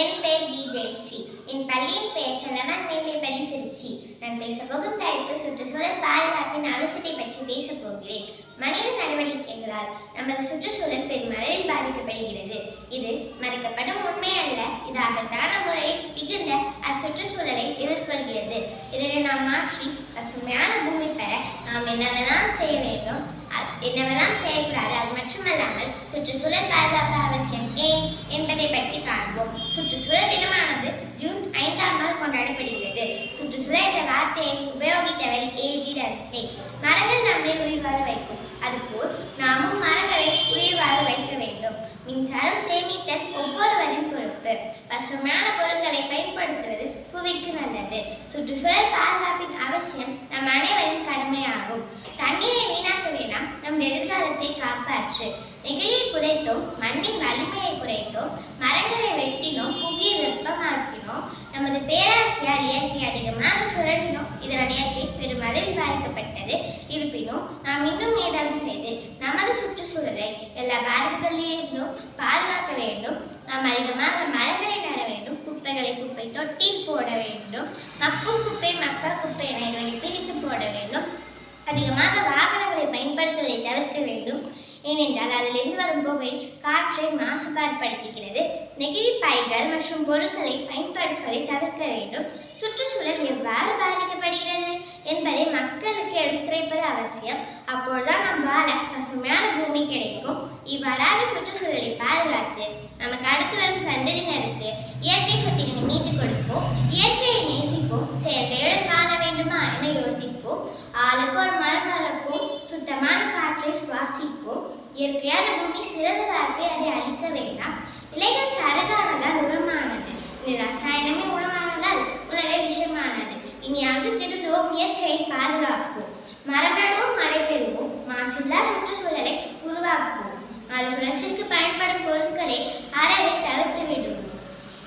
என் பெயர் டி ஜெயஸ்ரீ. என் பள்ளியின் பெயர் செல்லவன் மேல்நிலைப்பள்ளி திருச்சி. நான் பேச போகும் தலைப்பு சுற்றுச்சூழல் பாதுகாப்பின் அவசியத்தை பற்றி பேசப் போகிறேன் மனித நடவடிக்கைகளால் நமது சுற்றுச்சூழல் பெருமளவில் பாதிக்கப்படுகிறது. இது மறைக்கப்படும் உண்மை அல்ல இது ஆபத்தான முறையில் மிகுந்த அச்சுற்றுச்சூழலை எதிர்கொள்கிறது. இதனை நாம் மாற்றி பசுமையான பூமி பெற நாம் என்னவெல்லாம் செய்ய வேண்டும்? என்னவெல்லாம் செய்யக்கூடாது? அது மட்டுமல்லாமல் சுற்றுச்சூழல் பாதுகாப்பு அவசியம் ஏன்? என்ற பற்றி சுற்றுச்சூழல் தினமானது ஜூன் ஐந்தாம் நாள் கொண்டாடப்படுகிறது. சுற்றுச்சூழல் என்ற வார்த்தையை உபயோகித்தவர் ஏஜி ரன்ஸ்டே மரங்கள் நம்மை உயிர் வாழ வைக்கும். அதுபோல் நாமும் மரங்களை உயிர் வாழ வைக்க வேண்டும். மின்சாரம் சேமித்தல் ஒவ்வொருவரின் பொறுப்பு. பசுமையான பொருட்களை பயன்படுத்துவது புவிக்கு நல்லது. சுற்றுச்சூழல் பாதுகாப்பின் அவசியம் நம் அனைவரின் கடமையாகும். தண்ணீரை வீணாக்க வேண்டாம். நம் எதிர்காலத்தை காப்பாற்று. நெகிழியை குறைத்தோம் மண்ணின் வலிமையை குறைத்தோம் மரங்களை வெட்டினோம் புவியை வெப்பமாக்கினோம் நமது பேராசையால் இயற்கை அதிகமாக சுரண்டினோம் இதனால் இயற்கை பெருமளவில் பாதிக்கப்பட்டது இருப்பினும் நாம் இன்னும் ஏதாவது செய்து நமது சுற்றுச்சூழலை எல்லா பாதிப்புகளிலிருந்தும் பாதுகாக்க வேண்டும். நாம் அதிகமாக மரங்களை நட வேண்டும். குப்பைகளை குப்பை தொட்டியில் போட வேண்டும். மக்கும் குப்பை மக்கா குப்பை என பிரித்து போட வேண்டும். அதிகமாக வாகனங்களை பயன்படுத்துவதை தவிர்க்க வேண்டும். ஏனென்றால் அதிலிருந்து வரும் புகை காற்றை மாசுபாடுபடுத்துகிறது. நெகிழி பைகள் மற்றும் பொருட்களை பயன்படுத்துவதை தவிர்க்க வேண்டும். சுற்றுச்சூழல் எவ்வாறு பாதிக்கப்படுகிறது என்பதை அவசியம். அப்போதுதான் நம்ம வாழ பசுமையான பூமி கிடைக்கும். இவ்வாறாக சுற்றுச்சூழலை பாதுகாத்து நமக்கு அடுத்து வரும் சந்ததியினருக்கு இயற்கை சொத்தினை மீட்டுக் கொடுப்போம். இயற்கையை நேசிப்போம். செயற்கையுடன் வாழ வேண்டுமா என யோசிப்போம். ஆளுக்கு ஒரு மரம் வளர்ப்போம். சுத்தமான காற்றை சுவாசிப்போம். இயற்கையான பூமி சிறந்த வாழ்க்கை அதை அழிக்க வேண்டாம். இலைகள் சரகானதால் உரமானது. இது ரசாயனமே உணவானதால் உணவே விஷமானது. இனியாவது திருந்துவோம் இயற்கையை பாதுகாப்போம். மரநடுவோம் மழை பெறுவோம் மாசில்லா சுற்றுச்சூழலை உருவாக்குவோம். மறுசுழற்சிக்கு பயன்படும் பொருட்களை அறவே தவிர்த்து விடுவோம்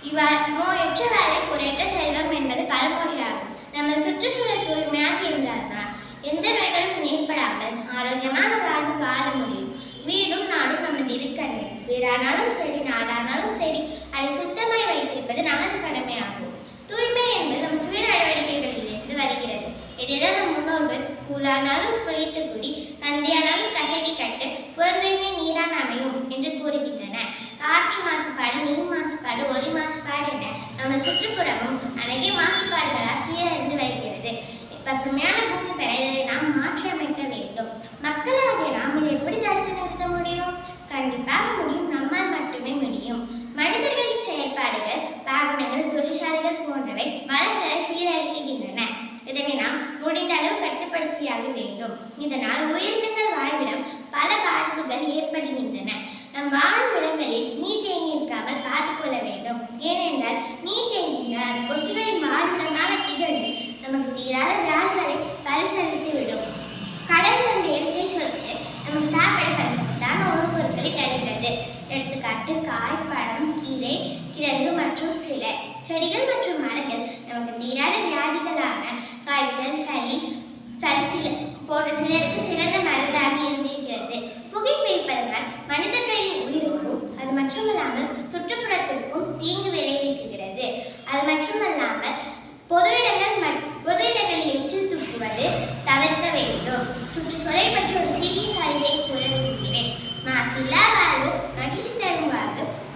இவ்வாறு நோயற்ற வேலை குறையற்ற செல்வம் என்பது பழமொழியாகும். நமது சுற்றுச்சூழல் தூய்மையாக இருந்தால்தான் எந்த நோய்களும் ஏற்படாமல் ஆரோக்கியமான வாழ்வு வாழ முடியும். வீடும் நாடும் நமது இருக்கண்ணு வீடானாலும் சரி நாடானாலும் சரி அதை சுத்தமாய் வைத்திருப்பது நமது கடமையாகும். தூய்மை என்பது நம் சுய நடவடிக்கைகளிலிருந்து வருகிறது. இதைதான் நம் முன்னோர்கள் கூழானாலும் குளித்து குடி கந்தியானாலும் கசடி கட்டு புறந்தூய்மை நீரான் அமையும் என்று கூறுகின்றன. காற்று மாசுபாடு நீர் மாசுபாடு ஒலி மாசுபாடு என நமது சுற்றுப்புறமும் அநேக மாசுபாடுகளால் சீரழிந்து வருகிறது. பசுமையான வாழும் இடங்களில் நீர் தேங்கியிருக்காமல் பார்த்துக் கொள்ள வேண்டும் ஏனென்றால் நீர் தேங்கினால் கொசுகளின் வாழ்விடமாக திகழ்ந்து நமக்கு தீராத வியாதிகளை பரிசளித்து விடும் கடல் வந்த இயற்கை சொத்து நமக்கு சாப்பிட பரிசுத்தான உணவுப் பொருட்களை தருகிறது. எடுத்துக்காட்டு காய் பழம் கீரை கிழங்கு மற்றும் சில செடிகள் மற்றும் மரங்கள் நமக்கு தீராத வியாதிகளான காய்ச்சல் சளி சல்சில போன்ற சிலருக்கு சிறந்த மருந்தாக இருந்திருக்கிறது புகைப்பிடிப்பதனால் மனிதர்களின் உயிருக்கும் அது மட்டுமல்லாமல் சுற்றுப்புறத்திற்கும் தீங்கு விளைவிக்கிறது அது மட்டுமல்லாமல் பொது இடங்கள் மட்- பொது இடங்களில் எச்சில் துப்புவது தவிர்க்க வேண்டும் சுற்றுச்சூழலை பற்றி ஒரு சிறிய கவிதையை கூற விரும்புகிறேன் மாசில்லா வாழ்வு மகிழ்ச்சி தரும்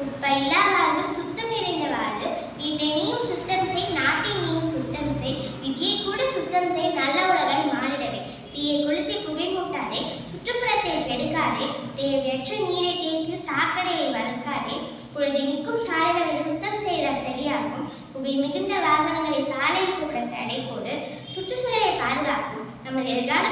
வாழ்வு குப்பையில்லா வாழ்வு சுத்தம் நிறைந்த வாழ்வு வீட்டை நீயும் சுத்தம் செய் நாட்டை நீயும் சுத்தம் செய் விதியை கூட சுத்தம் செய் நல்ல உலகம் மாறிடவே. தீயை கொளுத்தி புகை மூட்டாதே சுற்றுப்புறத்தை கெடுக்காதே தேவையற்ற நீரை தேக்கி சாக்கடையை வளர்க்காதே. பொழுது நிற்கும் சாலைகளை சுத்தம் செய்தால் சரியாகும். புகை மிகுந்த வாகனங்களை சாலையில் கூட தடை போடு சுற்றுச்சூழலை பாதுகாக்கும். நமது எதிர்கால